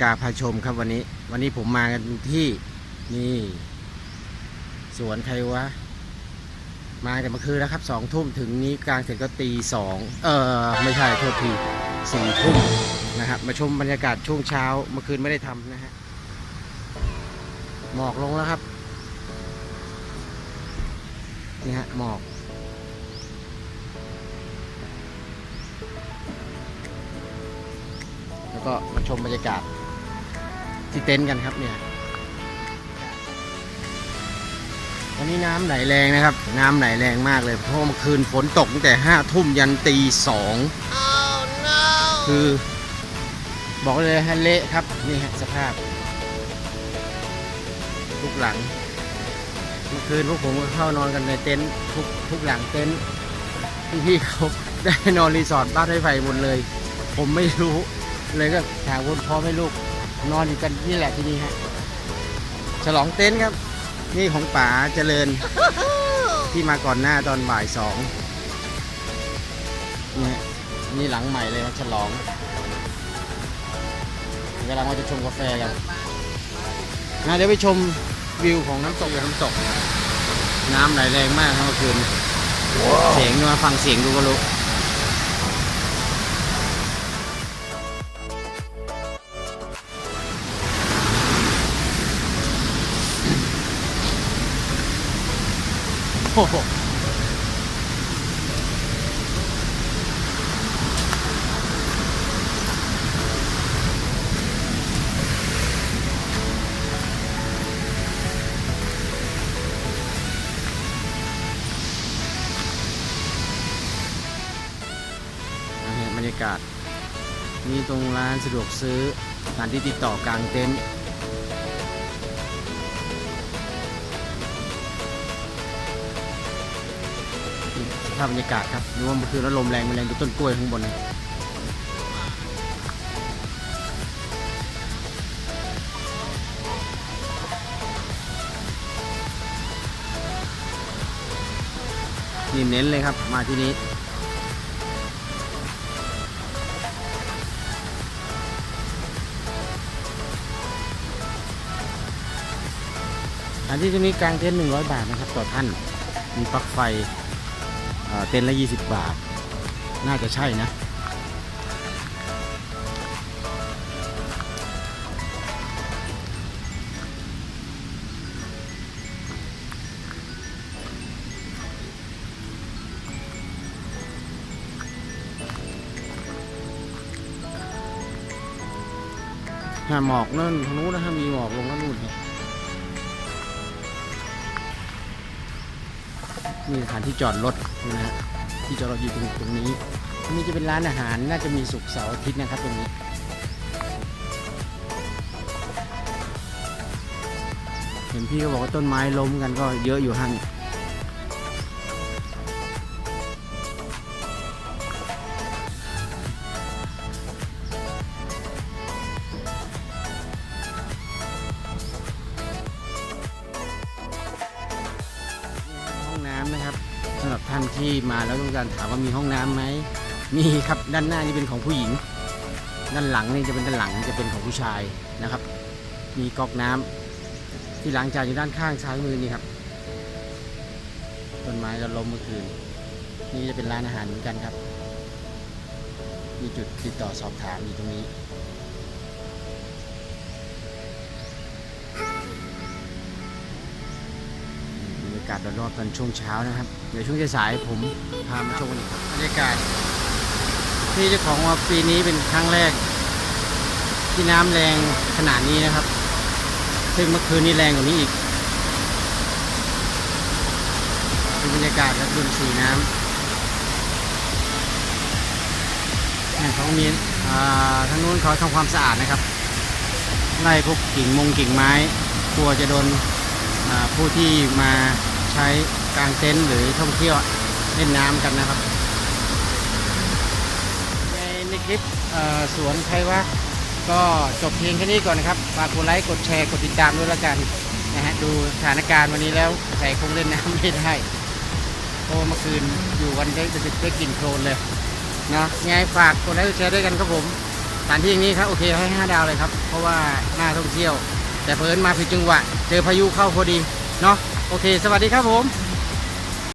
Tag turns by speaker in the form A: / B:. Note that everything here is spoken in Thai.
A: กาพาชมครับวันนี้ วันนี้ผมมากันที่นี่ สวนใครวะ มาแต่เมื่อคืนแล้วครับสองทุ่มถึงนี้กลางเสร็จก็ตีสองเออไม่ใช่โทษทีสี่ทุ่มนะครับ มาชมบรรยากาศช่วงเช้าเมื่อคืนไม่ได้ทำนะฮะหมอกลงแล้วครับนี่ฮะหมอกแล้วก็มาชมบรรยากาศ ที่เต็นท์กันครับเนี่ยวันนี้น้ำไหลแรงนะครับ น้ำไหลแรงมากเลยเพราะเมื่อคืนฝนตกตั้งแต่ห้าทุ่มยันตีสองคือ บอกเลยฮะเละครับนี่ฮะสภาพทุกหลัง เมื่อคืนพวกผมก็เข้านอนกันในเต็นท์ทุกทุกหลังเต็นท์พี่ๆเขาได้นอนรีสอร์ทบ้านไฟไฟหมดเลย ผมไม่รู้เลยก็ถามคุณพ่อไม่ลูก นอนอยู่กันนี่แหละที่นี่ฮะฉลองเต็นท์ครับ นี่ของป๋าเจริญ ที่มาก่อนหน้าตอนบ่ายสองนี่ฮะนี่หลังใหม่เลยมาฉลองกำลังว่าจะชมกาแฟกันนะเดี๋ยวไปชมวิวของน้ำตกกับน้ำตก น้ำไหลแรงมากครับเมื่อคืนเสียงมาฟังเสียงดูก็รู้ บรรยากาศ มีตรงร้านสะดวกซื้อสถานที่ติดต่อกลางเต็นท์ ภาพบรรยากาศครับนึกว่ามื่อคืนแล้วลมแรงมันแรงดูต้นกล้วยข้างบนเลยนี่เน้นเลยครับ มาที่นี้อันที่ตรงนี้กลางเต็นท์100 บาทนะครับต่อท่าน มีปลั๊กไฟ เต็นละ 20 บาท น่าจะใช่นะถ้าหมอกนั่นทางนู้นนะถ้ามีหมอกลงแล้วนู่นเนี่ย นี่สถานที่จอดรถนะฮะที่จอดรถอยู่ตรงตรงนี้ตรงนี้จะเป็นร้านอาหารน่าจะมีสุกเสาร์อาทิตย์นะครับตรงนี้เห็นพี่เขาบอกว่าต้นไม้ล้มกันก็เยอะอยู่ฮั่นห้าง น้ำนะครับสำหรับท่านที่มาแล้วต้องการถามว่ามีห้องน้ำไหมมีครับด้านหน้านี่เป็นของผู้หญิง ด้านหลังนี่จะเป็นด้านหลังจะเป็นของผู้ชายนะครับ มีก๊อกน้ำที่ล้างจานอยู่ด้านข้างซ้ายมือนี่ครับต้นไม้ก็ล้มเมื่อคืน นี่จะเป็นร้านอาหารเหมือนกันครับ มีจุดติดต่อสอบถามอยู่ตรงนี้ากาศรอบๆตอนช่วงเช้านะครับ เดี๋ยวช่วงสายผมพามาชมกันอีกครับบรรยากาศ ที่เจ้าของว่าปีนี้เป็นครั้งแรก ที่น้ำแรงขนาดนี้นะครับ ซึ่งเมื่อคืนนี้แรงกว่านี้อีกดูบรรยากาศและดูสีน้ำเนี่ยเขามีอ่าทางนู้นเขาทำความสะอาดนะครับ ไล่พวกกิ่งมงกิ่งไม้กลัวจะโดนผู้ที่มา ใช้กางเต็นท์หรือท่องเที่ยวเล่นน้ำกันนะครับ ในในคลิปสวนไทยวะก็จบเพียงแค่นี้ก่อนนะครับฝากกดไลค์กดแชร์กดติดตามด้วยละกันนะฮะดูสถานการณ์วันนี้แล้วใส่คงเล่นน้ำไม่ได้โอเมื่อคืนอยู่วันได้จะได้กลิ่นโคลนเลยเนาะไงฝากกดไลค์กดแชร์ด้วยกันครับผมสถานที่อย่างนี้ครับโอเคให้5ดาวเลยครับ เพราะว่าน่าท่องเที่ยว แต่เพิ่นมาผิดจังหวะเจอพายุเข้าพอดีเนาะ โอเค สวัสดีครับผม